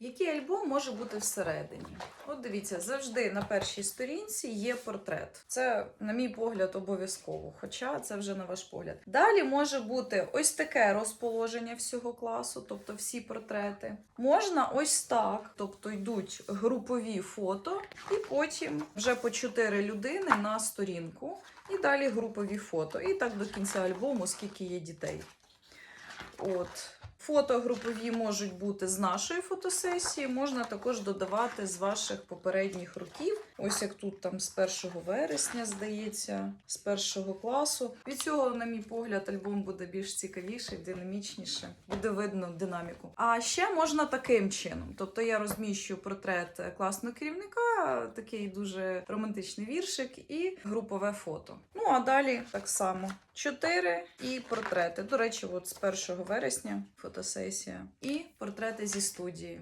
Який альбом може бути всередині? От дивіться, завжди на першій сторінці є портрет. Це, на мій погляд, обов'язково, хоча це вже на ваш погляд. Далі може бути ось таке розположення всього класу, тобто всі портрети. Можна ось так, тобто йдуть групові фото, і потім вже по чотири людини на сторінку, і далі групові фото. І так до кінця альбому, скільки є дітей. От. Фото групові можуть бути з нашої фотосесії, можна також додавати з ваших попередніх років. Ось як тут там з 1 вересня, здається, з першого класу. Від цього, на мій погляд, альбом буде більш цікавіший, динамічніше, буде видно динаміку. А ще можна таким чином. Тобто я розміщую портрет класного керівника, такий дуже романтичний віршик і групове фото. Ну а далі так само. Чотири і портрети. До речі, от з 1 вересня фотосесія. І портрети зі студії.